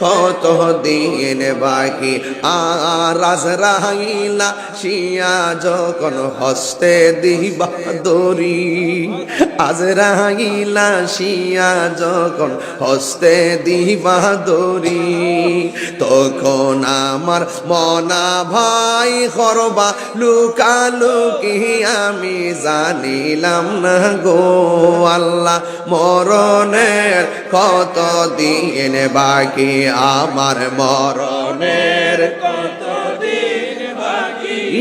কত দিন বাকি? আর রাজরাইলা শিয়া যখন হস্তে দিবা দরি আজরাইলা শিয়া যখন হস্তে দিবা দরি তখন আমার মনা ভাই করবা লুকালুকি আমি জানিলাম না গো আল্লাহ, মরণের কত দিন বাকি? আমার মরণের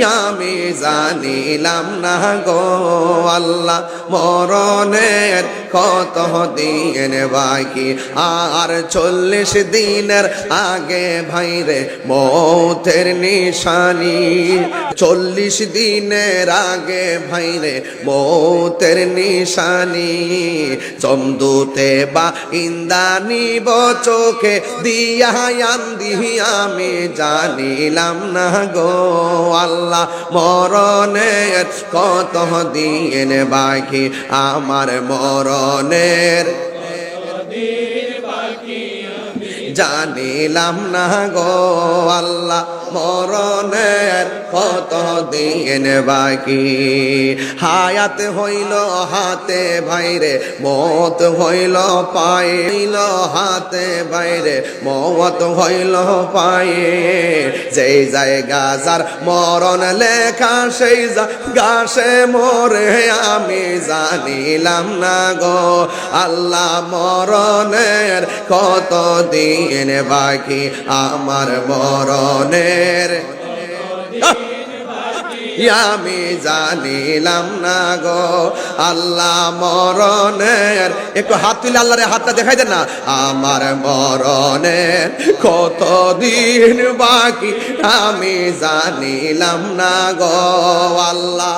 আমি জানিলাম না গো আল্লাহ, মরণের কত দিন বাকি? আর চল্লিশ দিনের আগে ভাইরে মৌতের নিশানি। চল্লিশ দিনের আগে ভাইরে মৌতের নিশানি। চমদুতে বা ইন্দানি চোখে দিয়া আন্দি আমি জানিলাম না গো আল্লাহ। মরণের কত দিন বাকি? আমার মরণের জানিলাম না গো আল্লাহ, মরণের কত দিন বাকি। হায়াত হইল হাতে ভাইরে মত হইল পাইল হাতে বাইরে, মত হইল পায়ে। যেই জায়গা যার মরণ লেখা, সেই গাছে মরে, আমি জানিলাম না গো আল্লাহ, মরণের কত দিন বাকি আমার মরণের। আমি জানিলাম না গো, আল্লাহ মরণের। একটু হাত তুলে আল্লাহরে হাতটা দেখাই দেন না। আমার মরণের কতদিন বাকি আমি জানিলাম না গো, আল্লাহ